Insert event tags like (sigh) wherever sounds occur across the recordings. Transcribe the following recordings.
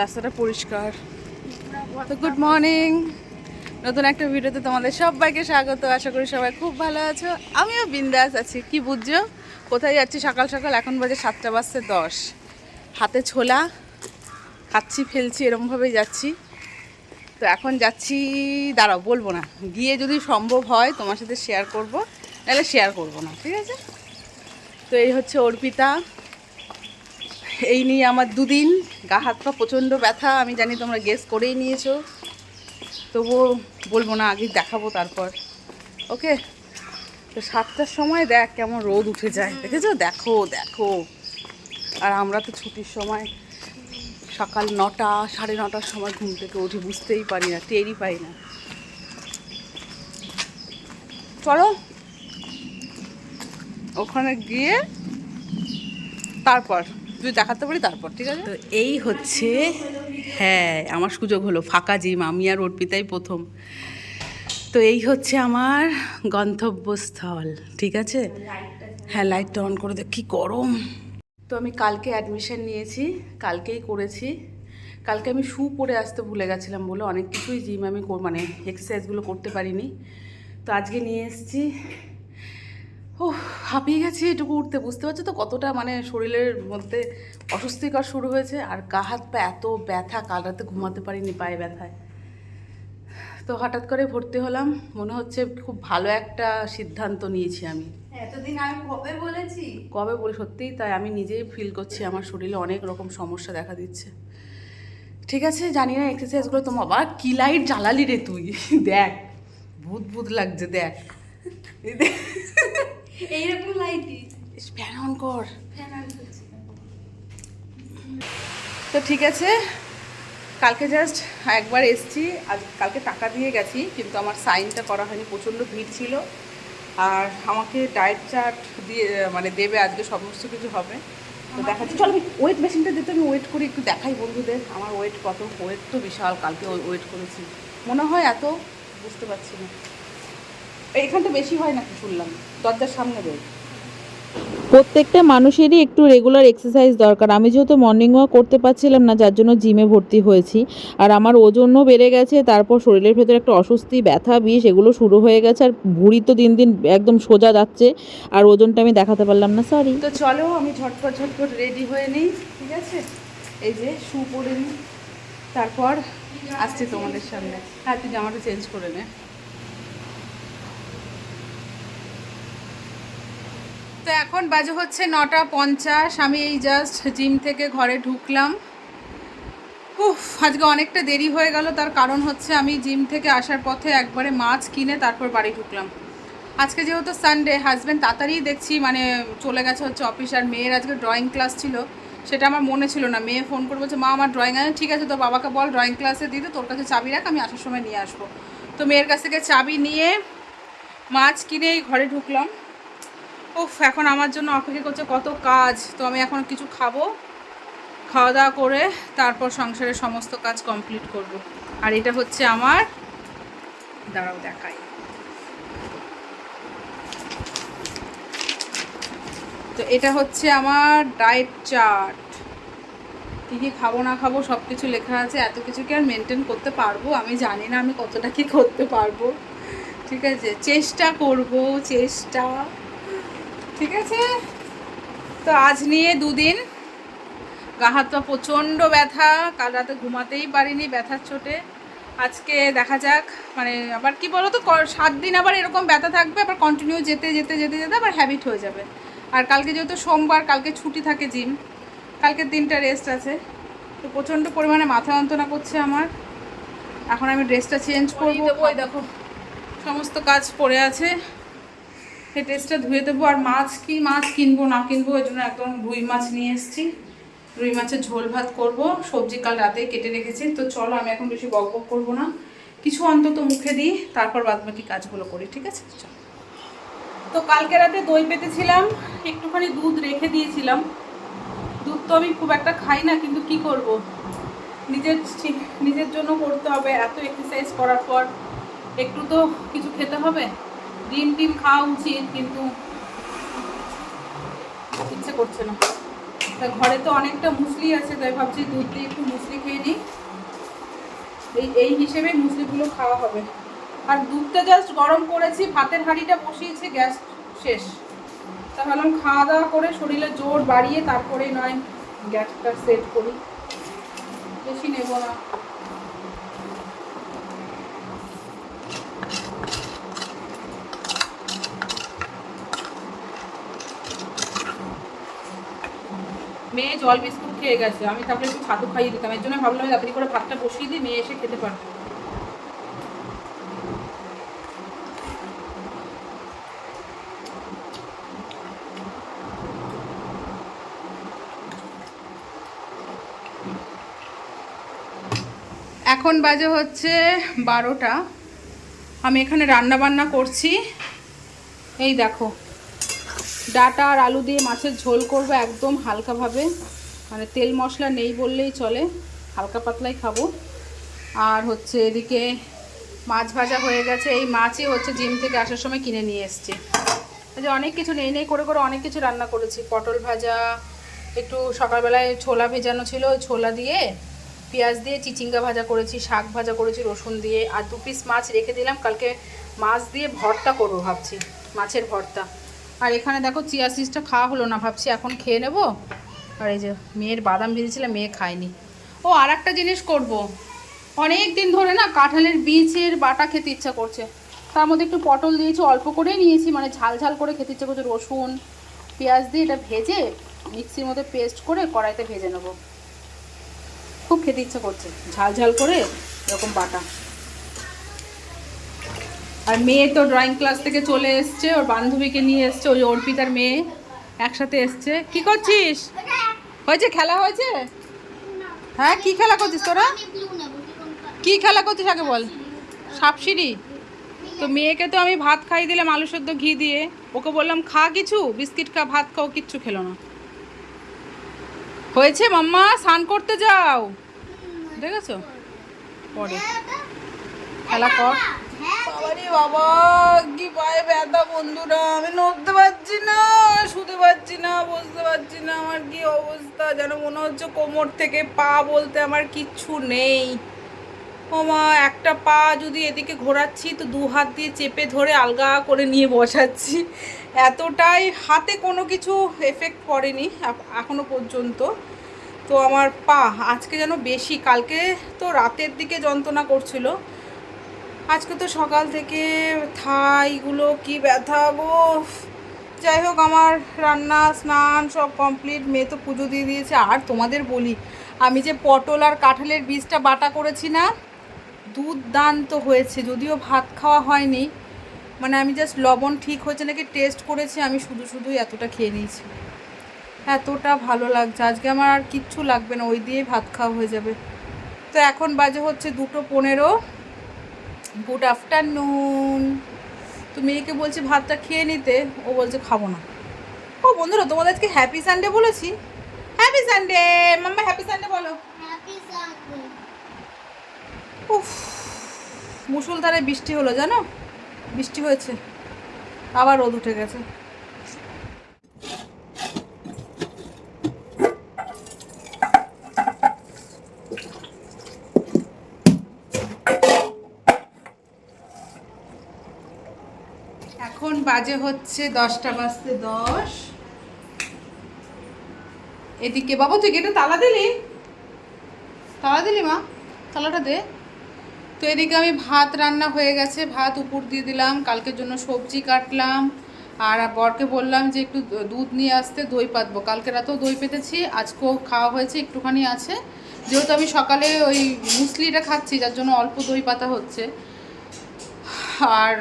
রাস্তাটা পরিষ্কার। তো গুড মর্নিং নতুন একটা ভিডিওতে তোমাদের সবাইকে স্বাগত। আশা করি সবাই খুব ভালো আছো। আমিও বিন্দাস আছি। কি বুঝছ? কোথায় যাচ্ছি? সকাল সকাল এখন বাজে সাতটা বাজছে দশ। হাতে ছোলা, খাচ্ছি, ফেলছি, এরমভাবেই যাচ্ছি। তো এখন যাচ্ছি, দাঁড়াও, বলব না। গিয়ে যদি সম্ভব হয় তোমার সাথে শেয়ার করব, নাহলে শেয়ার করব না, ঠিক আছে? তো এই হচ্ছে অর্পিতা। এই নিয়ে আমার দুদিন গা হাত পা প্রচণ্ড ব্যথা আমি জানি তোমরা গেস করেই নিয়েছো। তবুও বলব না আগে দেখাবো তারপর। ওকে তো সাতটার সময় দেখ কেমন রোদ উঠে যায়। দেখেছ? দেখো দেখো। আর আমরা তো ছুটির সময় সকাল নটা সাড়ে নটার সময় ঘুম থেকে উঠে বুঝতেই পারি না টেরই পাই না। চলো। ওখানে গিয়ে তারপর যদি দেখাতে পারি তারপর, ঠিক আছে? তো এই হচ্ছে হ্যাঁ আমার সুযোগ হলো, ফাঁকা জিম, আমি আর অর্পিতাই প্রথম। তো এই হচ্ছে আমার গন্তব্যস্থল, ঠিক আছে? হ্যাঁ লাইটটা অন করে দেখ, কি গরম। তো আমি কালকে অ্যাডমিশন নিয়েছি, কালকেই করেছি। কালকে আমি শু পরে আসতে ভুলে গেছিলাম বলে অনেক কিছুই জিম আমি মানে এক্সারসাইজগুলো করতে পারিনি। তো আজকে নিয়ে এসেছি ও হাঁপিয়ে গেছি এটুকু উঠতে বুঝতে পারছ তো কতটা মানে শরীরের মধ্যে অস্বস্তিকর শুরু হয়েছে আর গা হাত পা এত ব্যথা কাল রাতে ঘুমাতে পারিনি পায়ে ব্যথায়। তো হঠাৎ করে ভর্তি হলাম মনে হচ্ছে খুব ভালো একটা সিদ্ধান্ত নিয়েছি আমি। এতদিন আমি কবে বলেছি? কবে বলি সত্যিই তাই আমি নিজেই ফিল করছি আমার শরীরে অনেক রকম সমস্যা দেখা দিচ্ছে। ঠিক আছে জানি না এক্সারসাইজগুলো তোমার আবার কি লাইট জ্বালালি রে তুই? (laughs) দেখ ভূত ভূত লাগছে দেখ। এইরকম লাইটই ফ্যান অন কর। ফ্যান অন তো ঠিক আছে কালকে জাস্ট একবার এসছি আজ কালকে টাকা দিয়ে গেছি কিন্তু আমার সাইনটা করা হয়নি প্রচণ্ড ভিড় ছিল। আর আমাকে ডায়েট চার্ট দিয়ে মানে দেবে আজকে সমস্ত কিছু হবে। তো দেখাচ্ছি চলো আমি ওয়েট মেশিনটা দিতে আমি ওয়েট করি একটু দেখাই বন্ধুদের আমার ওয়েট কত ওয়েট তো বিশাল কালকে ওয়েট করেছি। মনে হয় এত বুঝতে পারছি না। এইখানটা বেশি হয় নাকি শুনলাম? দরজার সামনে রয়েছে প্রত্যেকটা মানুষেরই একটু রেগুলার এক্সারসাইজ দরকার। আমি যেহেতু মর্নিং ওয়াক করতে পারছিলাম না যার জন্য জিমে ভর্তি হয়েছি। আর আমার ওজনও বেড়ে গেছে তারপর শরীরের ভেতরে একটা অস্বস্তি ব্যথা বিষ এগুলো শুরু হয়ে গেছে। আর ভুঁড়ি তো দিন দিন একদম সোজা যাচ্ছে আর ওজনটা আমি দেখাতে পারলাম না সরি তো চলো আমি ঝটপট ঝটপট রেডি হয়ে নিই ঠিক আছে? এই যে শু পরে নিই তারপর আসছি তোমাদের সামনে। হ্যাঁ তুই জামাটা চেঞ্জ করে নে। তো এখন বাজে হচ্ছে নটা পঞ্চাশ। আমি এই জাস্ট জিম থেকে ঘরে ঢুকলাম। উফ, আজকে অনেকটা দেরি হয়ে গেল। তার কারণ হচ্ছে আমি জিম থেকে আসার পথে একবারে মাছ কিনে তারপর বাড়ি ঢুকলাম। আজকে যেহেতু সানডে হাজব্যান্ড তাড়াতাড়ি দেখছি মানে চলে গেছে হচ্ছে অফিস আর মেয়ের আজকে ড্রয়িং ক্লাস ছিল। সেটা আমার মনে ছিল না। মেয়ে ফোন করে বলছে, মা, আমার ড্রয়িং আছে। ঠিক আছে, তোর বাবাকে বল ড্রয়িং ক্লাসে দিতে তোর কাছে চাবি রাখ, আমি আসার সময় নিয়ে আসব। তো মেয়ের কাছ থেকে চাবি নিয়ে মাছ কিনে ঘরে ঢুকলাম। উফ, এখন আমার জন্য অপেক্ষা করছে কত কাজ। তো আমি এখন কিছু খাব খাওয়া দাওয়া করে তারপর সংসারের সমস্ত কাজ কমপ্লিট করব। আর এটা হচ্ছে আমার, দাঁড়াও দেখাই। তো এটা হচ্ছে আমার ডায়েট চার্ট কী কী খাব, না খাব সব কিছু লেখা আছে। এত কিছু কি আর মেনটেন করতে পারব? আমি জানি না আমি কতটা কি করতে পারব। ঠিক আছে, চেষ্টা করব, চেষ্টা। ঠিক আছে? তো আজ নিয়ে দুদিন গা হাত পা প্রচণ্ড ব্যথা কাল রাতে ঘুমাতেই পারিনি ব্যথার চোটে। আজকে দেখা যাক মানে আবার কি বলো তো সাত দিন আবার এরকম ব্যথা থাকবে আবার কন্টিনিউ যেতে যেতে যেতে যেতে আবার হ্যাবিট হয়ে যাবে। আর কালকে যেহেতু সোমবার কালকে ছুটি থাকে জিম কালকের দিনটা রেস্ট আছে। তো প্রচণ্ড পরিমাণে মাথা যন্ত্রণা করছে আমার। এখন আমি ড্রেসটা চেঞ্জ করব। ওই দেখো। সমস্ত কাজ পড়ে আছে। এই টেস্টটা ধুয়ে দেবো। আর মাছ কি? মাছ কিনবো না কিনবো, ওই জন্য একদম রুই মাছ নিয়ে এসেছি। রুই মাছের ঝোল ভাত করব। সবজি কাল রাতে কেটে রেখেছি। তো চলো, আমি এখন বেশি বক বক করব না। কিছু অন্তত মুখে দিই, তারপর বাদ বাকি কাজগুলো করি, ঠিক আছে? চলো। তো কালকে রাতে দই পেতেছিলাম, একটুখানি দুধ রেখে দিয়েছিলাম। দুধ তো আমি খুব একটা খাই না, কিন্তু কি করব? নিজের নিজের জন্য করতে হবে। এত এক্সারসাইজ করার পর একটু তো কিছু খেতে হবে। ডিম টিম খাওয়া উচিত, কিন্তু ইচ্ছে করছে না। তা ঘরে তো অনেকটা মুসলি আছে, তাই ভাবছি দুধ দিয়ে একটু মুসলি খেয়ে নিই। এই এই হিসেবেই মুসলিগুলো খাওয়া হবে। আর দুধটা জাস্ট গরম করেছি, ভাতের হাঁড়িটা বসিয়েছি, গ্যাস শেষ। তা ভাবলাম খাওয়া দাওয়া করে শরীরে জোর বাড়িয়ে তারপরে নয় গ্যাসটা সেট করি। বেশি নেব না। মেয়ে জল বিস্কুট খেয়ে গেছে। আমি তারপরে একটু ছাতু খাইয়ে দিতাম। এর জন্য ভাবলাম তাড়াতাড়ি করে ভাতটা বসিয়ে দিই, মেয়ে এসে খেতে পারবে। এখন বাজে হচ্ছে বারোটা। আমি এখানে রান্না বান্না করছি। এই দেখো। ডাটা আর আলু দিয়ে মাছের ঝোল করব একদম হালকাভাবে। মানে তেল মশলা নেই বললেই চলে, হালকা পাতলাই খাব। আর হচ্ছে এদিকে মাছ ভাজা হয়ে গেছে, এই মাছই হচ্ছে জিম থেকে আসার সময় কিনে নিয়ে এসছি। যে অনেক কিছু নেই নেই করে করে অনেক কিছু রান্না করেছি। পটল ভাজা, একটু সকালবেলায় ছোলা ভেজানো ছিল, ছোলা দিয়ে পেঁয়াজ দিয়ে চিচিঙ্গা ভাজা করেছি, শাক ভাজা করেছি, রসুন দিয়ে। আর দু পিস মাছ রেখে দিলাম, কালকে মাছ দিয়ে ভর্তা করব ভাবছি, মাছের ভর্তা। আর এখানে দেখো চিয়া সিডসটা খাওয়া হলো না, ভাবছি এখন খেয়ে নেব। আর এই যে মেয়ের বাদাম ভেজেছিলাম মেয়ে খায়নি। ও আর একটা জিনিস করব। অনেক দিন ধরে না কাঁঠালের বীজের বাটা খেতে ইচ্ছা করছে। তার মধ্যে একটু পটল দিয়েছি, অল্প করেই নিয়েছি মানে ঝাল ঝাল করে খেতে ইচ্ছা করছে। রসুন, পেঁয়াজ দিয়ে এটা ভেজে মিক্সির মধ্যে পেস্ট করে কড়াইতে ভেজে নেব। খুব খেতে ইচ্ছা করছে, ঝাল ঝাল করে এরকম বাটা। আর মেয়ে তো ড্রয়িং ক্লাস থেকে চলে এসছে, ওর বান্ধবীকে নিয়ে এসছে, ওই অর্পিতার মেয়ে একসাথে এসছে। কি করছিস? হয়েছে? খেলা হয়েছে? হ্যাঁ কি খেলা করছিস তোরা? কি খেলা করছিস আগে বল। সাপসিঁড়ি? তো মেয়েকে তো আমি ভাত খাই দিলাম, আলু ঘি দিয়ে। ওকে বললাম, খা কিছু, বিস্কিট খা, ভাত খাও, কিচ্ছু খেলো না। হয়েছে মাম্মা? স্নান করতে যাও। দেখেছ? পরে। খেলা কর। বাবা, কি পায়ে ব্যথা বন্ধুরা। আমি পারছি না, শুতে পারছি না পারছি না। আমার কি অবস্থা? যেন মনে হচ্ছে কোমর থেকে পা বলতে আমার কিচ্ছু নেই। একটা পা যদি এদিকে ঘোরাচ্ছি, তো দু হাত দিয়ে চেপে ধরে আলগা করে নিয়ে বসাচ্ছি। এতটাই হাতে কোনো কিছু এফেক্ট পড়েনি এখ- এখনও পর্যন্ত। তো আমার পা আজকে যেন বেশি, কালকে তো রাতের দিকে যন্ত্রণা করছিল। আজকে তো সকাল থেকে থাইগুলো কি ব্যথা গো। যাই হোক, আমার রান্না, স্নান সব কমপ্লিট মেয়ে তো পুজো দিয়ে দিয়েছে। আর তোমাদের বলি, আমি যে পটল আর কাঁঠালের বীজটা বাটা করেছি না, দুর্দান্ত হয়েছে, যদিও ভাত খাওয়া হয়নি। মানে আমি জাস্ট লবণ ঠিক হয়েছে নাকি টেস্ট করেছি, আমি শুধু শুধুই এতটা খেয়ে নিয়েছি। এতটা ভালো লাগছে। আজকে আমার আর কিচ্ছু লাগবে না, ওই দিয়েই ভাত খাওয়া হয়ে যাবে। তো এখন বাজে হচ্ছে দুটো পনেরো। গুড আফটারনুন তো মেয়েকে বলছে ভাতটা খেয়ে নিতে ও বলছে খাব না। ও বন্ধুরা তোমাদের আজকে হ্যাপি সানডে বলেছি? হ্যাপি সানডে মাম্মা হ্যাপি সানডে বলো। উফ মুসুলধারে বৃষ্টি হলো জানো? বৃষ্টি হয়েছে আবার রোদ উঠে গেছে। এখন বাজে হচ্ছে দশটা বাজতে দশ। এদিকে, বাবা, তুই গেটে তালা দিলি? তালা দিলি, মা? তালাটা দে। তো এদিকে আমি ভাত রান্না হয়ে গেছে, ভাত উপর দিয়ে দিলাম, কালকের জন্য সবজি কাটলাম। আর বরকে বললাম যে একটু দুধ নিয়ে আসতে, দই পাতবো। কালকে রাতেও দই পেতেছি, আজকেও খাওয়া হয়েছে, একটুখানি আছে। যেহেতু আমি সকালে ওই মুসলিটা খাচ্ছি, যার জন্য অল্প দই পাতা হচ্ছে। আর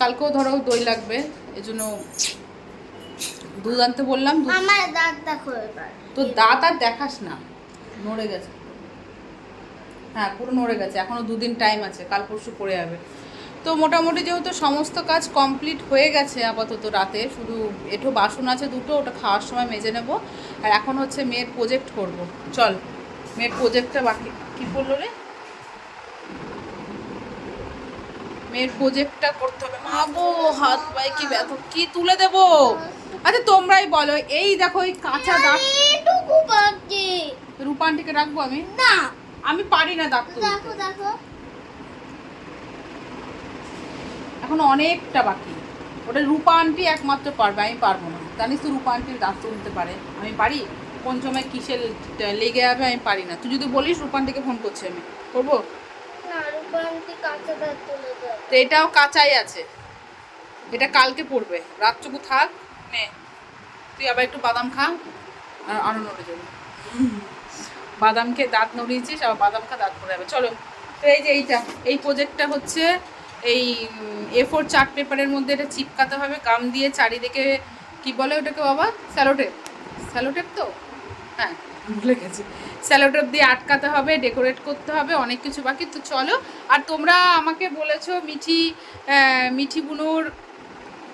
কালকেও ধরো দই লাগবে এজন্য দুধ আনতে বললাম আমার দাঁত দেখো তো দাঁত আর দেখাস না নড়ে গেছে। হ্যাঁ পুরো নড়ে গেছে এখনও দুদিন টাইম আছে কাল পরশু পড়ে যাবে। তো মোটামুটি যেহেতু সমস্ত কাজ কমপ্লিট হয়ে গেছে আপাতত রাতে শুধু এঠো বাসন আছে দুটো ওটা খাওয়ার সময় মেজে নেব। আর এখন হচ্ছে মেয়ের প্রজেক্ট করব। চল মেয়ের প্রজেক্টটা বাকি কী করল রে? মেয়ের প্রজেক্টটা করতে হবে। মা গো হাত পায়ে কি ব্যথা কি তুলে দেবো? আচ্ছা তোমরাই বলো এই দেখো এই কাঁচা রূপান্টিকে রাখব আমি? না। আমি পারি না তুলতে। এখন অনেকটা বাকি। ওটা রূপা আন্টি একমাত্র পারবে আমি পারব না। জানিস তো রূপা আন্টির দাঁত তুলতে পারে। আমি পারি? কোন সময় কিসে লেগে যাবে আমি পারি না। তুই যদি বলিস রূপা আন্টিকে ফোন করছি আমি। করব? তো এটাও কাঁচাই আছে। এটা কালকে পড়বে। রাতটুকু থাক, নে। তুই আবার একটু বাদাম খা। আর আরও নড়ে যাবে। বাদাম খেয়ে দাঁত নড়িয়েছিস, আবার বাদাম খা, দাঁত পড়ে যাবে চলো, তো এই যে এইটা, এই প্রজেক্টটা হচ্ছে এই এ ফোর চার্ট পেপারের মধ্যে এটা চিপকাতে হবে। গাম দিয়ে চারিদিকে, কি বলে ওটাকে বাবা? স্যালোটেপ স্যালোটেপ তো? হ্যাঁ। ভুলে গেছি। স্যালোটেপ দিয়ে আটকাতে হবে ডেকোরেট করতে হবে, অনেক কিছু বাকি। তো চলো, আর তোমরা আমাকে বলেছ মিঠি মিঠি বুনুর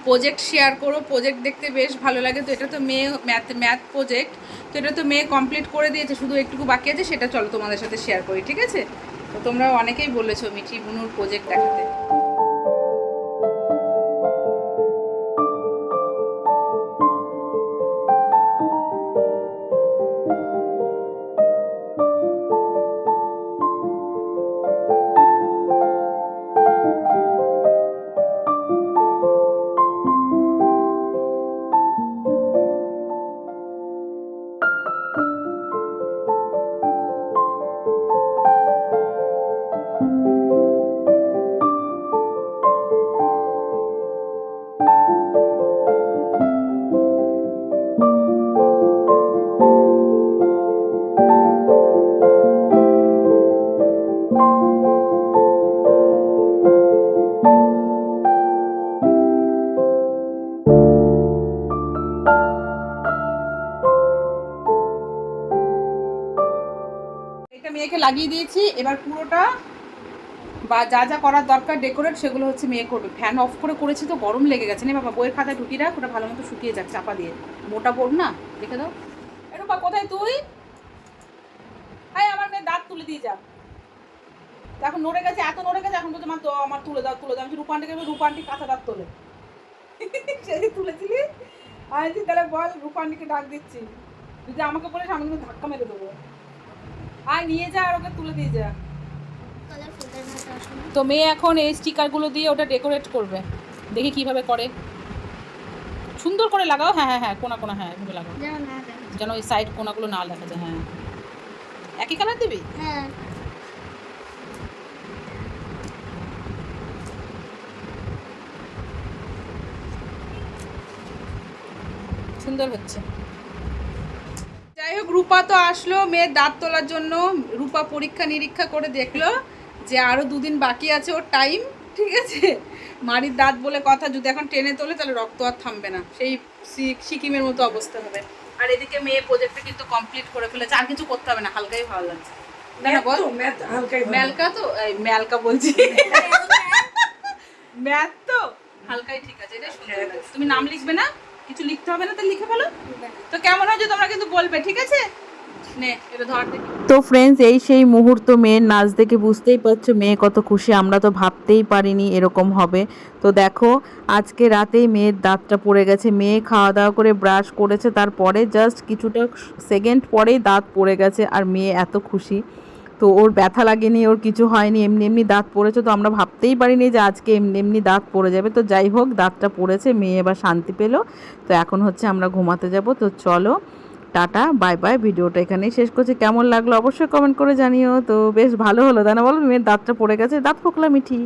প্রজেক্ট শেয়ার করো। প্রজেক্ট দেখতে বেশ ভালো লাগে। তো এটা তো মেয়ে ম্যাথ ম্যাথ প্রজেক্ট তো এটা তো মেয়ে কমপ্লিট করে দিয়েছে, শুধু একটুকু বাকি আছে, সেটা চলো তোমাদের সাথে শেয়ার করি, ঠিক আছে? তো তোমরা অনেকেই বলেছ মিঠি বুনুর প্রজেক্ট দেখাতে। লাগিয়ে দিয়েছি। এবার পুরোটা বা যা যা করার দরকার ডেকোরেট সেগুলো হচ্ছে মেয়ে করবে। ফ্যান অফ করে করেছি তো, গরম লেগে গেছে। না বাবা, বইয়ের খাতায় ঢুকিয়ে রাখ, ওটা ভালো মতো শুকিয়ে যাক, চাপা দিয়ে। মোটা বোর্ড না? দেখে দাও। এরপা কোথায় তুই? আয় আমার মেয়ে দাঁত তুলে দিয়ে যা। এখন নড়ে গেছে, এত নড়ে গেছে, এখন বলছে, মা, তো আমার তুলে দাও তুলে দাও। আমি রূপান্টিকে রূপান্টি কাঁচা দাঁত তোলে। (laughs) সেদিন তুলেছিলি? আমি তাহলে বল রূপান্টিকে ডাক দিচ্ছি। যদি আমাকে বলিস, আমি ধাক্কা মেরে দেবো। আয় নিয়ে যা আর ওকে তুলে দিয়ে যা। তো মেয়ে এখন এই স্টিকারগুলো দিয়ে ওটা ডেকোরেট করবে। দেখি কীভাবে করে। সুন্দর করে লাগাও। হ্যাঁ হ্যাঁ হ্যাঁ কোনা কোনা হ্যাঁ এভাবে লাগাও। যেন ওই সাইড কোনাগুলো না দেখা যায় হ্যাঁ। একই কালার দিবি? হ্যাঁ। সুন্দর হচ্ছে। রূপা তো আসলো মেয়ের দাঁত তোলার জন্য। রূপা পরীক্ষা নিরীক্ষা করে দেখল যে আরও দুদিন বাকি আছে ওর টাইম ঠিক আছে? মারির দাঁত বলে কথা যদি এখন টেনে তোলে তাহলে রক্ত আর থামবে না। সেই সিকিমের মতো অবস্থা হবে। আর এদিকে মেয়ে প্রজেক্টটা কিন্তু কমপ্লিট করে ফেলেছে। আর কিছু করতে হবে না হালকাই ভালো লাগছে। ম্যালকা তো ম্যালকা বলছি। ম্যাথ তো। হালকাই ঠিক আছে লাগছে। তুমি নাম লিখবে না? কিছু লিখতে হবে না তো লিখে ফেলো। তো কেমন হয়েছে তোমরা কিন্তু বলবে ঠিক আছে? নে এটা ধর দেখি। তো ফ্রেন্ডস এই সেই মুহূর্ত মেয়ের নাচ দেখে বুঝতেই পারছ মেয়ে কত খুশি আমরা তো ভাবতেই পারিনি এরকম হবে। তো দেখো আজকে রাতেই মেয়ের দাঁতটা পড়ে গেছে। মেয়ে খাওয়া দাওয়া করে ব্রাশ করেছে তারপরে জাস্ট কিছুটা সেকেন্ড পরেই দাঁত পড়ে গেছে আর মেয়ে এত খুশি। তো ওর ব্যথা লাগেনি, ওর কিছু হয়নি, এমনি এমনি দাঁত পড়েছে তো আমরা ভাবতেই পারিনি যে আজকে এমনি এমনি দাঁত পড়ে যাবে। তো যাই হোক, দাঁতটা পড়েছে, মেয়ে এবার শান্তি পেল। তো এখন হচ্ছে আমরা ঘুমাতে যাব। তো চলো, টাটা, বাই বাই, ভিডিওটা এখানেই শেষ করছি। কেমন লাগল অবশ্যই কমেন্ট করে জানিও। তো বেশ ভালো হলো। তাই না বলো? মেয়ের দাঁতটা পড়ে গেছে, দাঁত ফোকলা মিঠি